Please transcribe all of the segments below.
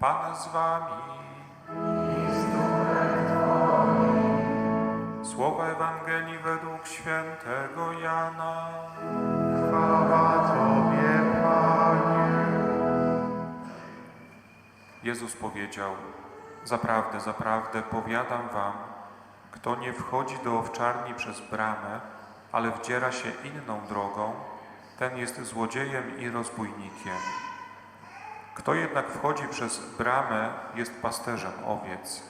Pan z wami. Słowa Ewangelii według świętego Jana. Chwała Tobie, Panie. Jezus powiedział: Zaprawdę, zaprawdę powiadam wam, kto nie wchodzi do owczarni przez bramę, ale wdziera się inną drogą, ten jest złodziejem i rozbójnikiem. Kto jednak wchodzi przez bramę, jest pasterzem owiec.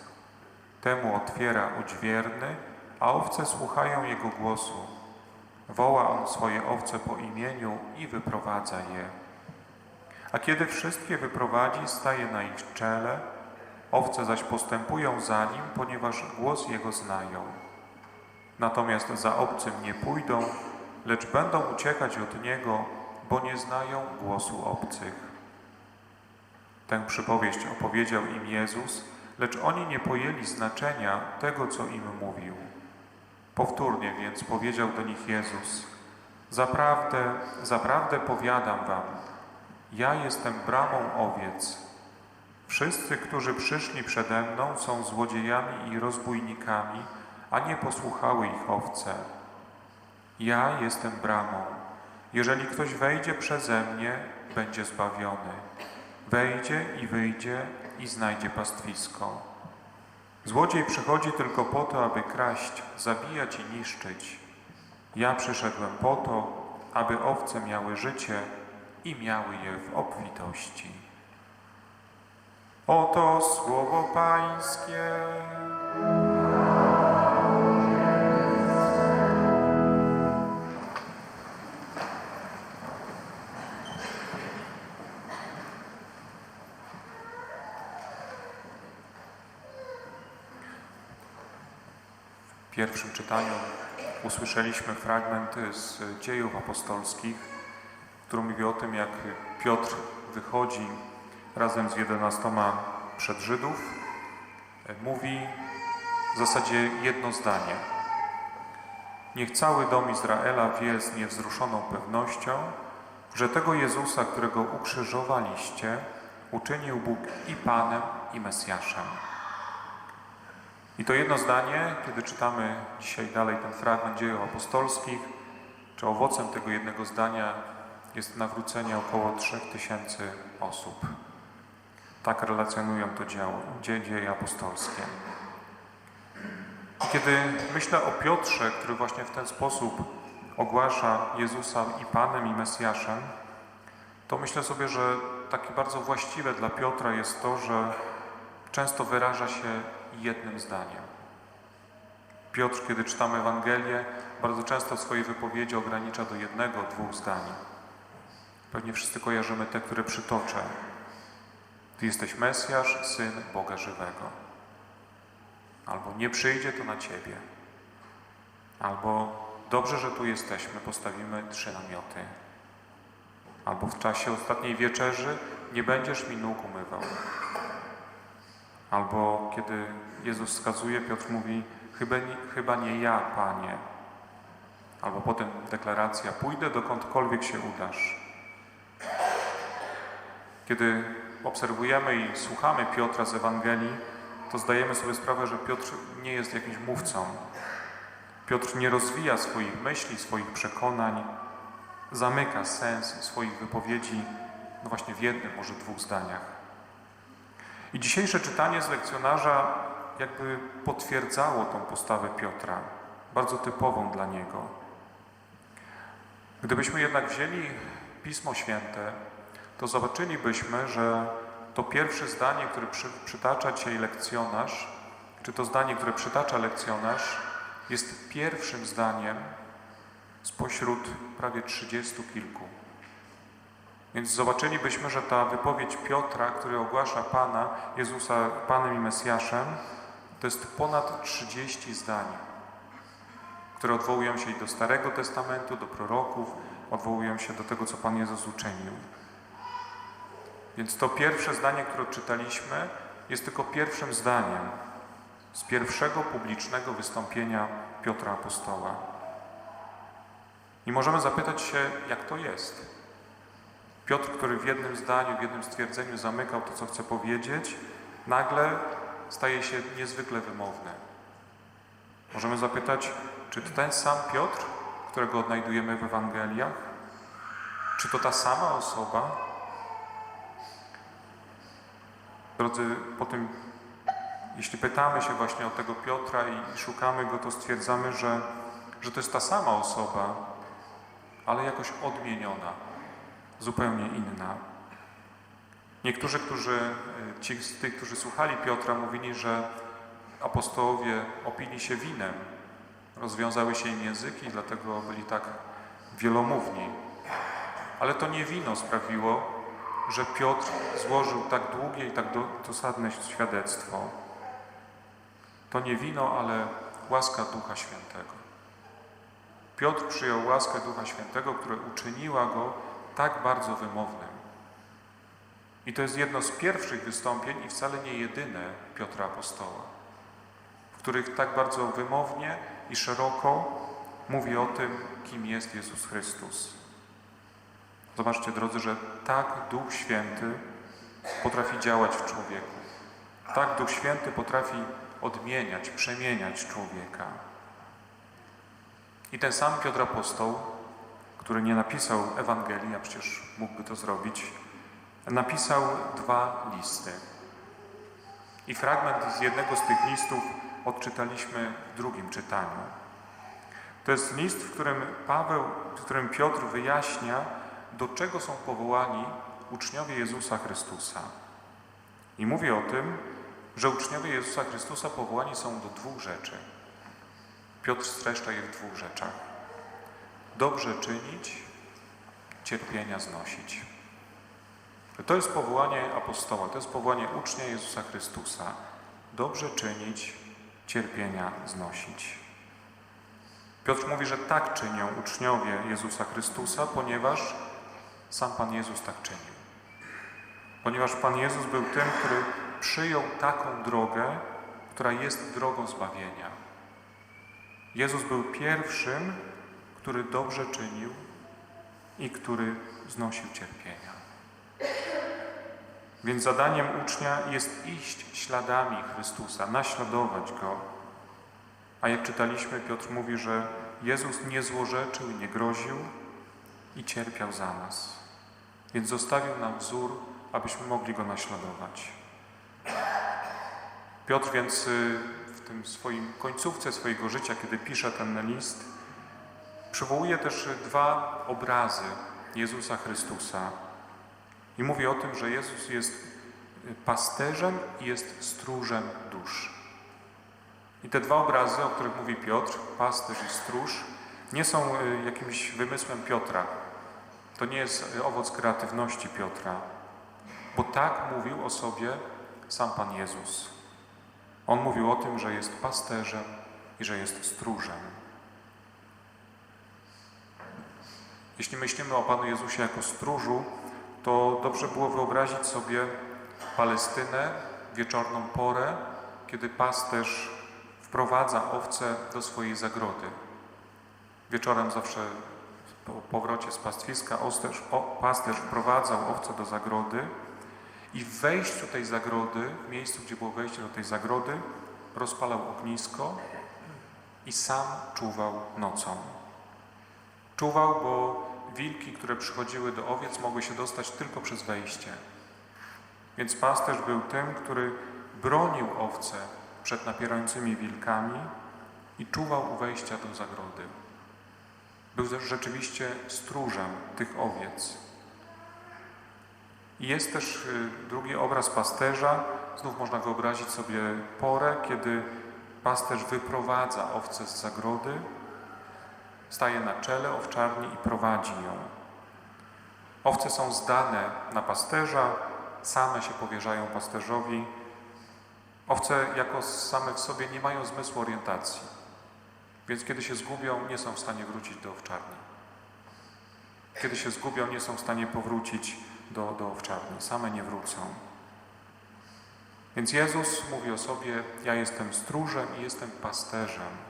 Temu otwiera odźwierny, a owce słuchają jego głosu. Woła on swoje owce po imieniu i wyprowadza je. A kiedy wszystkie wyprowadzi, staje na ich czele, owce zaś postępują za nim, ponieważ głos jego znają. Natomiast za obcym nie pójdą, lecz będą uciekać od niego, bo nie znają głosu obcych. Tę przypowieść opowiedział im Jezus, lecz oni nie pojęli znaczenia tego, co im mówił. Powtórnie więc powiedział do nich Jezus: Zaprawdę, zaprawdę powiadam wam, ja jestem bramą owiec. Wszyscy, którzy przyszli przede mną, są złodziejami i rozbójnikami, a nie posłuchały ich owce. Ja jestem bramą. Jeżeli ktoś wejdzie przeze mnie, będzie zbawiony. Wejdzie i wyjdzie i znajdzie pastwisko. Złodziej przychodzi tylko po to, aby kraść, zabijać i niszczyć. Ja przyszedłem po to, aby owce miały życie i miały je w obfitości. Oto słowo Pańskie. W pierwszym czytaniu usłyszeliśmy fragmenty z dziejów apostolskich, który mówi o tym, jak Piotr wychodzi razem z jedenastoma przed Żydów, mówi w zasadzie jedno zdanie. Niech cały dom Izraela wie z niewzruszoną pewnością, że tego Jezusa, którego ukrzyżowaliście, uczynił Bóg i Panem, i Mesjaszem. I to jedno zdanie, kiedy czytamy dzisiaj dalej ten fragment dziejów apostolskich, czy owocem tego jednego zdania jest nawrócenie około 3000 osób. Tak relacjonują to dzieło, dzie- dzieje apostolskie. I kiedy myślę o Piotrze, który właśnie w ten sposób ogłasza Jezusa i Panem, i Mesjaszem, to myślę sobie, że takie bardzo właściwe dla Piotra jest to, że często wyraża się jednym zdaniem. Piotr, kiedy czytamy Ewangelię, bardzo często w swojej wypowiedzi ogranicza do jednego, dwóch zdań. Pewnie wszyscy kojarzymy te, które przytoczę. Ty jesteś Mesjasz, Syn Boga żywego. Albo nie przyjdzie to na Ciebie. Albo dobrze, że tu jesteśmy, postawimy trzy namioty. Albo w czasie ostatniej wieczerzy nie będziesz mi nóg umywał. Albo kiedy Jezus wskazuje, Piotr mówi, chyba nie, chyba nie ja, Panie. Albo potem deklaracja, pójdę dokądkolwiek się udasz. Kiedy obserwujemy i słuchamy Piotra z Ewangelii, to zdajemy sobie sprawę, że Piotr nie jest jakimś mówcą. Piotr nie rozwija swoich myśli, swoich przekonań, zamyka sens swoich wypowiedzi no właśnie w jednym, może dwóch zdaniach. I dzisiejsze czytanie z lekcjonarza jakby potwierdzało tą postawę Piotra, bardzo typową dla niego. Gdybyśmy jednak wzięli Pismo Święte, to zobaczylibyśmy, że to pierwsze zdanie, które przy, przytacza dzisiaj lekcjonarz, czy to zdanie, które przytacza lekcjonarz, jest pierwszym zdaniem spośród prawie trzydziestu kilku. Więc zobaczylibyśmy, że ta wypowiedź Piotra, który ogłasza Pana, Jezusa Panem i Mesjaszem, to jest ponad 30 zdań, które odwołują się i do Starego Testamentu, do proroków, odwołują się do tego, co Pan Jezus uczynił. Więc to pierwsze zdanie, które czytaliśmy, jest tylko pierwszym zdaniem z pierwszego publicznego wystąpienia Piotra Apostoła. I możemy zapytać się, jak to jest. Piotr, który w jednym zdaniu, w jednym stwierdzeniu zamykał to, co chce powiedzieć, nagle staje się niezwykle wymowny. Możemy zapytać, czy to ten sam Piotr, którego odnajdujemy w Ewangeliach? Czy to ta sama osoba? Drodzy, po tym, jeśli pytamy się właśnie o tego Piotra i szukamy go, to stwierdzamy, że, że to jest ta sama osoba, ale jakoś odmieniona, zupełnie inna. Niektórzy, którzy, y, ci z tych, którzy słuchali Piotra, mówili, że apostołowie opili się winem, rozwiązały się im języki, dlatego byli tak wielomówni. Ale to nie wino sprawiło, że Piotr złożył tak długie i tak do- dosadne świadectwo. To nie wino, ale łaska Ducha Świętego. Piotr przyjął łaskę Ducha Świętego, która uczyniła go tak bardzo wymownym. I to jest jedno z pierwszych wystąpień i wcale nie jedyne Piotra Apostoła, w których tak bardzo wymownie i szeroko mówi o tym, kim jest Jezus Chrystus. Zobaczcie, drodzy, że tak Duch Święty potrafi działać w człowieku. Tak Duch Święty potrafi odmieniać, przemieniać człowieka. I ten sam Piotr Apostoł, który nie napisał Ewangelii, a przecież mógłby to zrobić, napisał dwa listy. I fragment z jednego z tych listów odczytaliśmy w drugim czytaniu. To jest list, w którym Paweł, w którym Piotr wyjaśnia, do czego są powołani uczniowie Jezusa Chrystusa. I mówi o tym, że uczniowie Jezusa Chrystusa powołani są do dwóch rzeczy. Piotr streszcza je w dwóch rzeczach. Dobrze czynić, cierpienia znosić. To jest powołanie apostoła, to jest powołanie ucznia Jezusa Chrystusa. Dobrze czynić, cierpienia znosić. Piotr mówi, że tak czynią uczniowie Jezusa Chrystusa, ponieważ sam Pan Jezus tak czynił. Ponieważ Pan Jezus był tym, który przyjął taką drogę, która jest drogą zbawienia. Jezus był pierwszym, który dobrze czynił i który znosił cierpienia. Więc zadaniem ucznia jest iść śladami Chrystusa, naśladować Go. A jak czytaliśmy, Piotr mówi, że Jezus nie złorzeczył, nie groził i cierpiał za nas. Więc zostawił nam wzór, abyśmy mogli Go naśladować. Piotr więc y, w tym swoim końcówce swojego życia, kiedy pisze ten list, przywołuje też dwa obrazy Jezusa Chrystusa. I mówi o tym, że Jezus jest pasterzem i jest stróżem dusz. I te dwa obrazy, o których mówi Piotr, pasterz i stróż, nie są y, jakimś wymysłem Piotra. To nie jest y, owoc kreatywności Piotra, bo tak mówił o sobie sam Pan Jezus. On mówił o tym, że jest pasterzem i że jest stróżem. Jeśli myślimy o Panu Jezusie jako stróżu, to dobrze było wyobrazić sobie Palestynę, wieczorną porę, kiedy pasterz wprowadza owce do swojej zagrody. Wieczorem zawsze po powrocie z pastwiska osterz, o, pasterz wprowadzał owce do zagrody i w wejściu tej zagrody, w miejscu, gdzie było wejście do tej zagrody, rozpalał ognisko i sam czuwał nocą. Czuwał, bo wilki, które przychodziły do owiec, mogły się dostać tylko przez wejście. Więc pasterz był tym, który bronił owce przed napierającymi wilkami i czuwał u wejścia do zagrody. Był też rzeczywiście stróżem tych owiec. Jest też y, drugi obraz pasterza. Znów można wyobrazić sobie porę, kiedy pasterz wyprowadza owce z zagrody, staje na czele owczarni i prowadzi ją. Owce są zdane na pasterza, same się powierzają pasterzowi. Owce jako same w sobie nie mają zmysłu orientacji, więc kiedy się zgubią, nie są w stanie wrócić do owczarni. Kiedy się zgubią, nie są w stanie powrócić do, do owczarni, same nie wrócą. Więc Jezus mówi o sobie: Ja jestem stróżem i jestem pasterzem.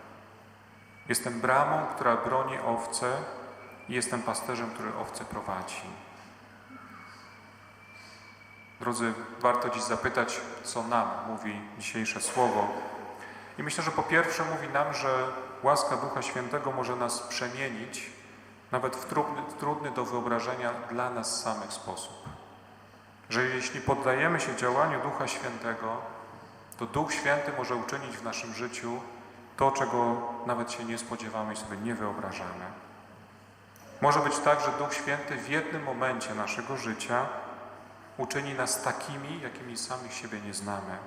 Jestem bramą, która broni owce, i jestem pasterzem, który owce prowadzi. Drodzy, warto dziś zapytać, co nam mówi dzisiejsze słowo. I myślę, że po pierwsze mówi nam, że łaska Ducha Świętego może nas przemienić, nawet w trudny, trudny do wyobrażenia dla nas samych sposób. Że jeśli poddajemy się działaniu Ducha Świętego, to Duch Święty może uczynić w naszym życiu to, czego nawet się nie spodziewamy i sobie nie wyobrażamy. Może być tak, że Duch Święty w jednym momencie naszego życia uczyni nas takimi, jakimi samych siebie nie znamy.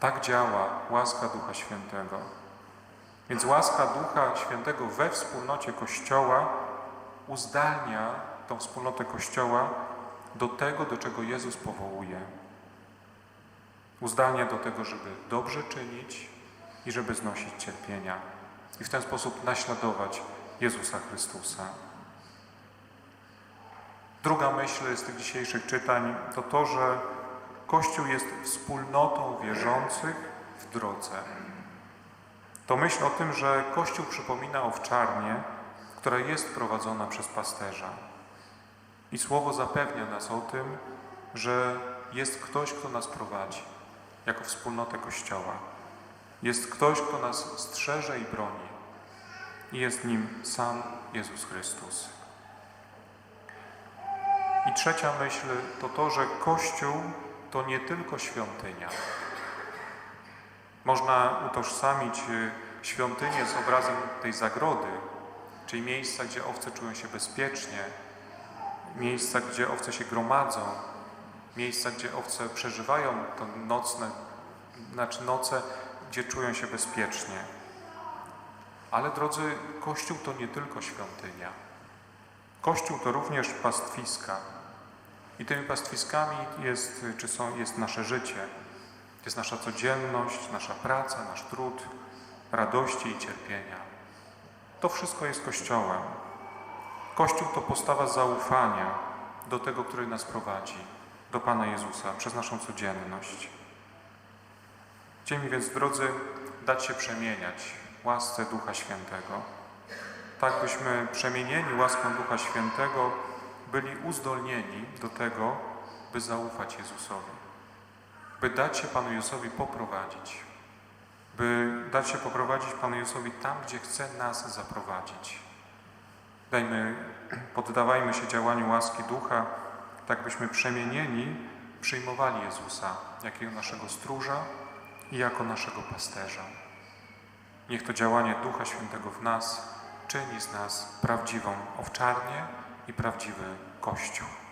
Tak działa łaska Ducha Świętego. Więc łaska Ducha Świętego we wspólnocie Kościoła uzdalnia tą wspólnotę Kościoła do tego, do czego Jezus powołuje. Uzdalnia do tego, żeby dobrze czynić i żeby znosić cierpienia. I w ten sposób naśladować Jezusa Chrystusa. Druga myśl z tych dzisiejszych czytań to to, że Kościół jest wspólnotą wierzących w drodze. To myśl o tym, że Kościół przypomina owczarnię, która jest prowadzona przez pasterza. I Słowo zapewnia nas o tym, że jest ktoś, kto nas prowadzi jako wspólnotę Kościoła. Jest ktoś, kto nas strzeże i broni. I jest nim sam Jezus Chrystus. I trzecia myśl to to, że Kościół to nie tylko świątynia. Można utożsamić y, świątynię z obrazem tej zagrody, czyli miejsca, gdzie owce czują się bezpiecznie, miejsca, gdzie owce się gromadzą, miejsca, gdzie owce przeżywają to nocne, znaczy noce, gdzie czują się bezpiecznie. Ale drodzy, Kościół to nie tylko świątynia. Kościół to również pastwiska. I tymi pastwiskami jest, czy są, jest nasze życie, jest nasza codzienność, nasza praca, nasz trud, radości i cierpienia. To wszystko jest Kościołem. Kościół to postawa zaufania do tego, który nas prowadzi, do Pana Jezusa, przez naszą codzienność. Chcieli więc, drodzy, dać się przemieniać łasce Ducha Świętego. Tak byśmy przemienieni łaską Ducha Świętego byli uzdolnieni do tego, by zaufać Jezusowi, by dać się Panu Jezusowi poprowadzić, by dać się poprowadzić Panu Jezusowi tam, gdzie chce nas zaprowadzić. Dajmy, poddawajmy się działaniu łaski Ducha, tak byśmy przemienieni przyjmowali Jezusa jako naszego stróża i jako naszego pasterza. Niech to działanie Ducha Świętego w nas czyni z nas prawdziwą owczarnię i prawdziwy Kościół.